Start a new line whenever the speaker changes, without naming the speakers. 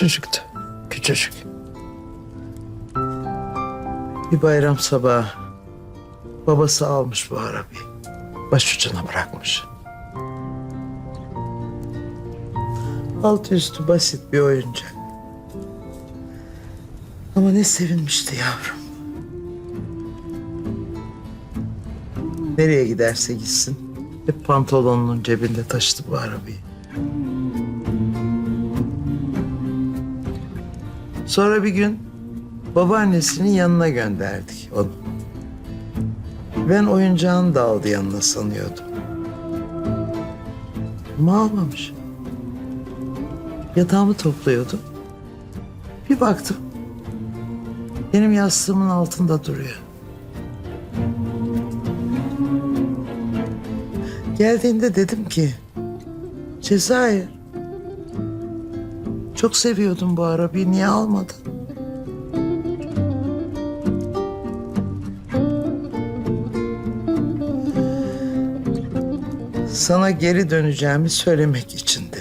Küçücüktü. Küçücük. Bir bayram sabahı babası almış bu arabayı. Başucuna bırakmış. Altı üstü basit bir oyuncak. Ama ne sevinmişti yavrum. Nereye giderse gitsin hep pantolonunun cebinde taşıdı bu arabayı. Sonra bir gün babaannesinin yanına gönderdik onu. Ben oyuncağını da yanına sanıyordum. Ama. Yatağımı topluyordu. Bir baktım. Benim yastığımın altında duruyor. Geldiğinde dedim ki... Cezayir... Çok seviyordum bu arabayı. Niye almadın? Sana geri döneceğimi söylemek için